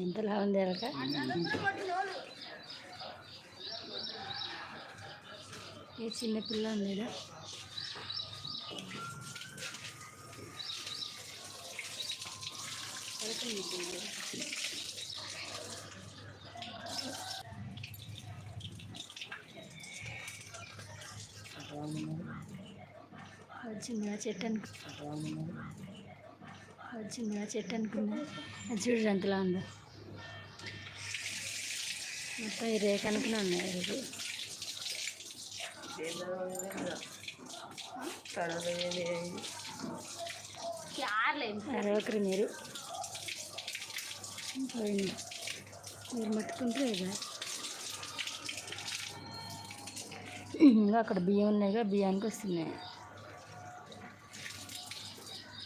ఎంతలా ఉంది ఎలక ఏ చిన్న పిల్ల ఉంది ఈడ. వచ్చింది ఆ చెట్టు అనుకు వచ్చింది ఆ చెట్టు అనుకున్నా. అది చూడు ఎంతలా ఉందో. మొత్తం ఈ రేఖ అనుకునే ఉన్నాయి ఇది అరవకరు మీరు పోయింది. మీరు మట్టుకుంటే ఇదా ఇంకా అక్కడ బియ్యం ఉన్నాయిగా బియ్యానికి వస్తున్నాయి.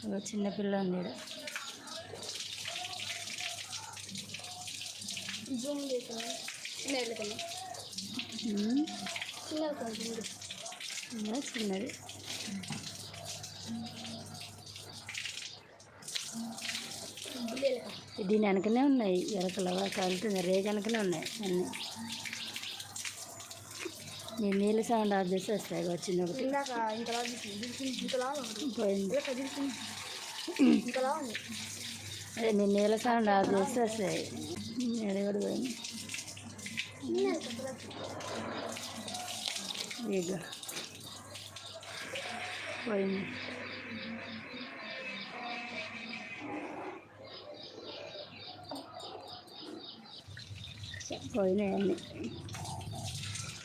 ఇగో చిన్న పిల్ల ఉంది ఈడ. ఉమ్, ఇంకా చిన్నది. దీని వెనకనే ఉన్నాయి ఎలకల కాలుతుంది రేగ వెనకనే ఉన్నాయి అన్నీ. నేను నీళ్ళ సౌండ్ ఆఫ్ చేసి వస్తాయి వచ్చింది ఒకటి పోయింది. అదే నేను నీళ్ళ సౌండ్ ఆఫ్ చేసి వస్తాయి. అది కూడా పోయింది. ఇక పోయింది. పోయినాయి అన్నీ.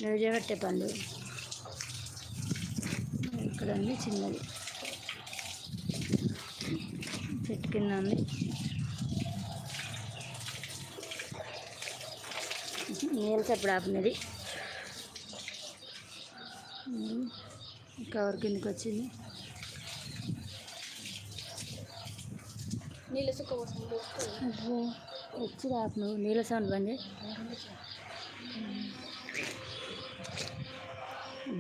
నిలజబెట్టే పండు. ఇక్కడ ఉంది చిన్నది. చెట్టు కింద ఉంది. నీళ్ళ చప్పుడు ఆపినది కవర్ కిందకి వచ్చింది. నీళ్ళు అబ్బో, వచ్చి రాపు నువ్వు. నీళ్ళ సౌండ్ బంద్ చేయి.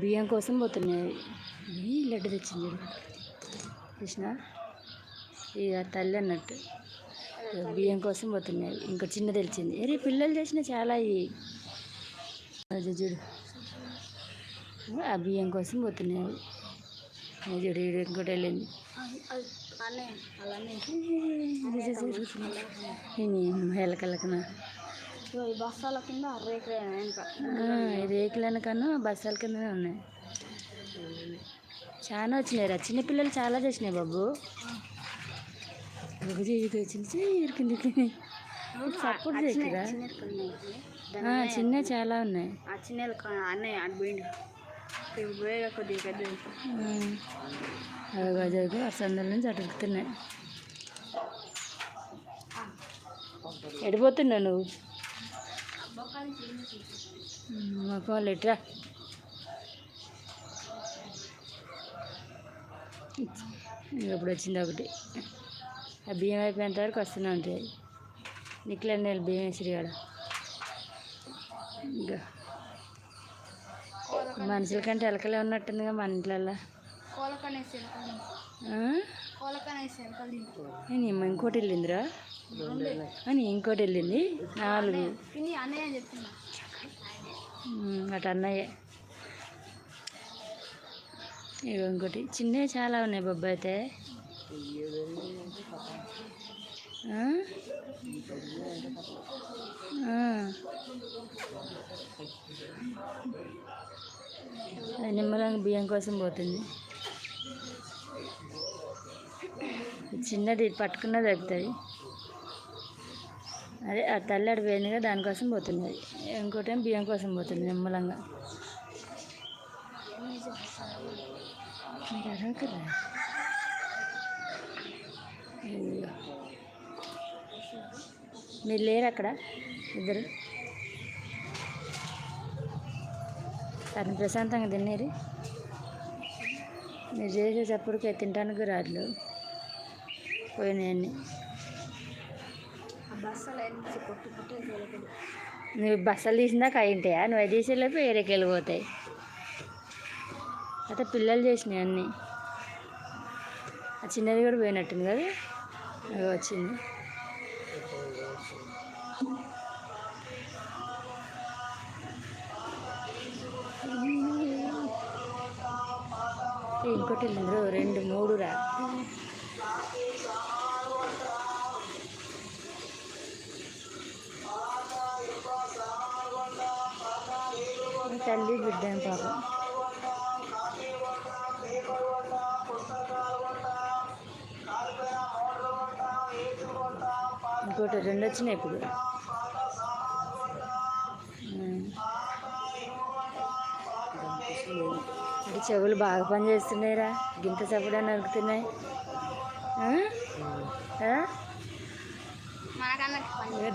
బియ్యం కోసం పోతున్నాయి. ఈ లడ్డు తెచ్చింది. కృష్ణ ఇక తల్లి అన్నట్టు. బియ్యం కోసం పోతున్నాయి. ఇంకా చిన్న తెలిసింది అరే పిల్లలు చేసిన చాలా ఇవి చూడు. ఆ బియ్యం కోసం పోతున్నాయి. చూడు ఇంకోటి వెళ్ళింది. అన్నే ఈ బస్తాల కింద రేకులు కన్నా బస్సాల కిందనే ఉన్నాయి. చాలా వచ్చినాయి రా చిన్నపిల్లలు చాలా చేసినాయి బాబు. ఒక చేయికి వచ్చింది. కిందకి. సపోర్ట్ చేయకురా. ఆ, చిన్న చాలా ఉన్నాయి. ఆ చిన్న అన్నయ్య అటు పోయిండు ఇప్పుడు పోయేగా కొద్దిగా పెద్ద గజకు ఆ సందుల నుంచి అటుకుతున్నాయి ఎడిపోతున్నావు నువ్వు? మా వాళ్ళు ఎట్రా ఇప్పుడు వచ్చింది ఒకటి. ఆ బియ్యం అయిపోయేంత వరకు వస్తూనే ఉంటాయి. నీళ్ళు బియ్యం వేసిరు కాడ ఇంకా మనుషుల కంటే ఎలకలే ఉన్నట్టుందిగా మన ఇంట్లల్లో. అని ఇంకోటి వెళ్ళిందిరా? అని ఇంకోటి వెళ్ళింది. నాలుగు. అటు అన్నయ్య. ఇగో ఇంకోటి. చిన్నవి చాలా ఉన్నాయి బొబ్బాయి అయితే. నిమ్మలంగా బియ్యం కోసం పోతుంది. చిన్నది పట్టుకున్నది దొరుకుతుంది అదే ఆ తల్లి అడి పోయిందిగా దానికోసం పోతున్నది. ఇంకోటి బియ్యం కోసం పోతుంది నిమ్మలంగా. మీరు లేరు అక్కడ ఇద్దరు? తను ప్రశాంతంగా తినేరు మీరు చేసేటప్పటికే తినడానికి రాళ్ళు పోయినాయన్నీ నువ్వు బస్సలు తీసినాక అయింటాయా నువ్వు అది తీసేలోపు వేరేకి వెళ్ళిపోతాయి. అయితే పిల్లలు చేసినాయి అన్నీ. ఆ చిన్నది కూడా పోయినట్టుంది కదా? అవి వచ్చింది. ఇంకోటి రెండు మూడు రా తల్లి బిడ్డ పాపం ఇంకోటి రెండు వచ్చినాయి ఇప్పుడు. అంటే చెవులు బాగా పనిచేస్తున్నాయిరా గింత చప్పుడు నరుకుతున్నాయి.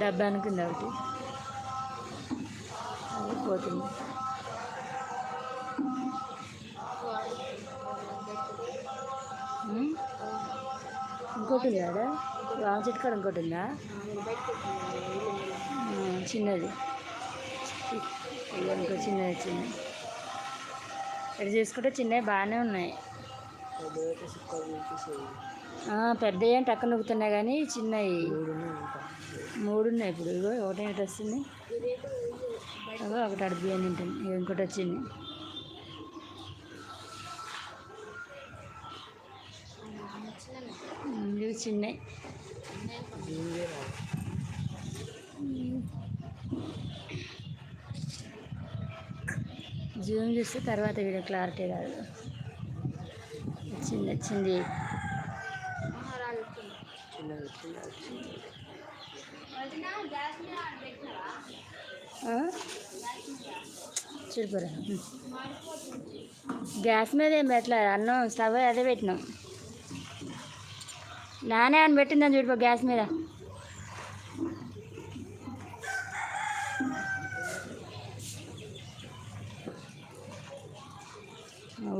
డబ్బా అనుకుంది ఒకటి. అది పోతుంది. ఇంకోటి ఉందా రామ చెట్టు కాడ ఇంకోటి ఉందా? చిన్నది. ఇంకో చిన్నది వచ్చింది. ఇక్కడ చూసుకుంటే చిన్నవి బాగానే ఉన్నాయి. పెద్దవి అంటే అక్కడ నొక్కుతున్నాయి కానీ చిన్నవి. మూడు ఉన్నాయి ఇప్పుడు. ఇగో ఒకటి ఏంటి వస్తుంది ఒకటి అడిగి అని ఉంటుంది ఇంకోటి వచ్చింది. ఇవి చిన్నవి. జూమ్ చూస్తే తర్వాత వీడియో క్లారిటీ కాదు చిన్న చిన్నది ఆ? గ్యాస్ మీద ఏం పెట్టలేదు. అన్నం స్టవ్ అదే పెట్టినాం. నానే అని పెట్టిందని చూడిపో గ్యాస్ మీద.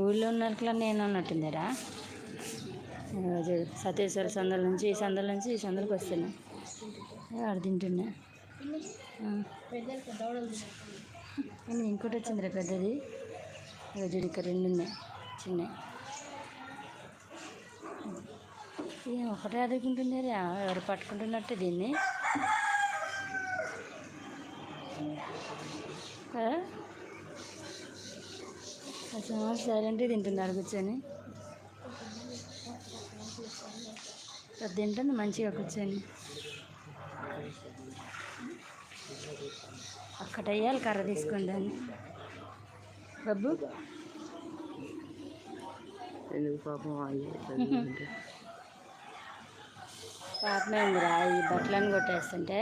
ఊళ్ళో ఉన్నట్లా నేను ఉన్నట్టుందిరా రోజు సతీశ్వర సందుల నుంచి ఈ సందుల నుంచి ఈ సందులకు వస్తున్నా. ఆడ తింటున్నా. ఇంకోటి వచ్చిందిరా పెద్దది? రోజు ఇక్కడ రెండు ఉన్నాయి చిన్నవి. ఏం ఒకటే అదుకుంటుంది ఎవరు పట్టుకుంటున్నట్టు దీన్ని. ఆ? సైలెంట్గా తింటున్నారు కూర్చొని. అది తింటుంది మంచిగా కూర్చొని. అక్కడ కర్ర తీసుకుని దాన్ని. బాబు? ఎందుకు పాపం పాపమే ఉందిరా ఈ బట్టలను కొట్టేస్తుంటే.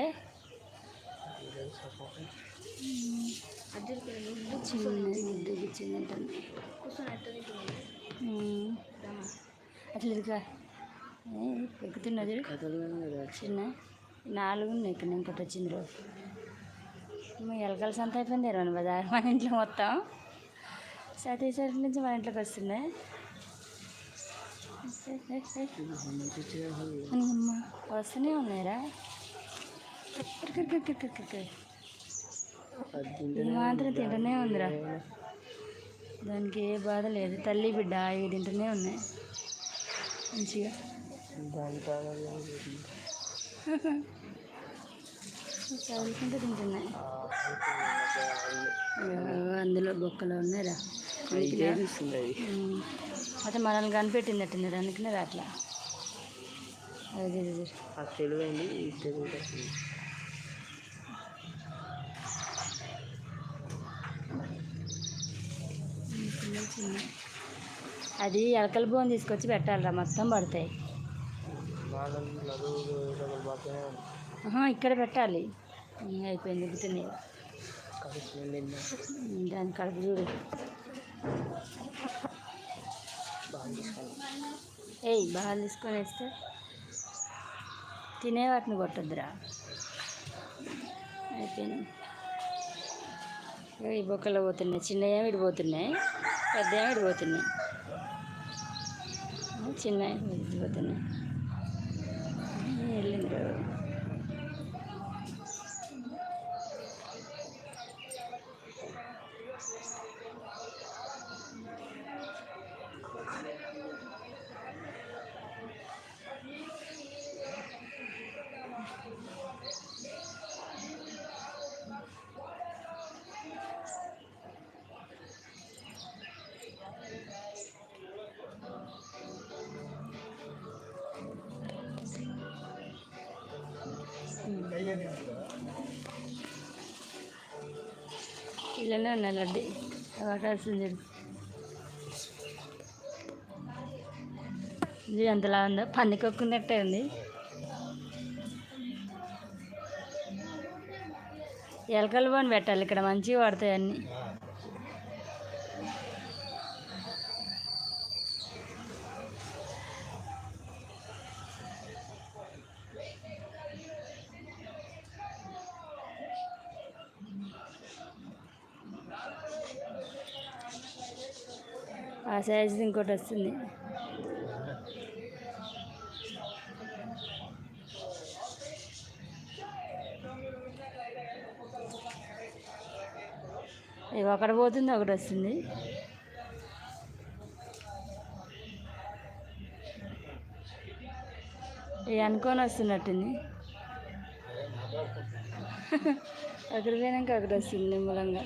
చిన్న ముద్దు కూర్చుంది ఉంటుంది అట్లా ఇదిగా ఎక్కుతున్నది చిన్న. నాలుగు ఇక్కడ ఇంకోటి వచ్చింది రోజు. ఎలకల సంత అయిపోయింది ఇరవై బజార్. మన ఇంట్లో మొత్తం. సతీశ్వరి నుంచి మన ఇంట్లోకి వస్తున్నాయి అమ్మ వస్తూనే ఉన్నాయిరా ఇది మాత్రం తింటూనే ఉందిరా. దానికి ఏ బాధ లేదు. తల్లి బిడ్డ ఇవి తింటూనే ఉన్నాయి. మంచిగా. చదువుకుంటూ తింటున్నాయి. అందులో బొక్కలు ఉన్నాయిరా. ఉమ్. అయితే మనల్ని కనిపెట్టిందట్టుంది అందుకనే అట్లా. అదే అదే, తెలివైంది ఎలకల బోన్ తీసుకొచ్చి పెట్టాలిరా మొత్తం పడతాయి. ఇక్కడ పెట్టాలి. అయిపోయింది ఉమ్, దాని కడుపు చూడు. ఏయ్ బాగా తీసుకొని వేస్తే. తినే వాటిని కొట్టద్దురా. అయిపోయింది. ఈ బొక్కలు పోతున్నాయి. చిన్నవి ఏమి విడిపోతున్నాయి పెద్ద ఏమి విడిపోతున్నాయి చిన్నవి విడిపోతున్నాయి వెళ్ళింది రా. ఉన్నాయి లడ్డు ఒకటి వస్తుంది ఇది ఎంతలా ఉందో? ఉంది. ఎలకలు బాగా పెట్టాలి ఇక్కడ మంచిగా పడతాయి అన్నీ. ఆ సైజు ఇంకోటి వస్తుంది. ఇవి ఒకటి పోతుంది ఒకటి వస్తుంది. ఇవి అనుకొని వస్తున్నట్టుంది. అక్కడ పోయినాక అక్కడ వస్తుంది నిమ్మలంగా.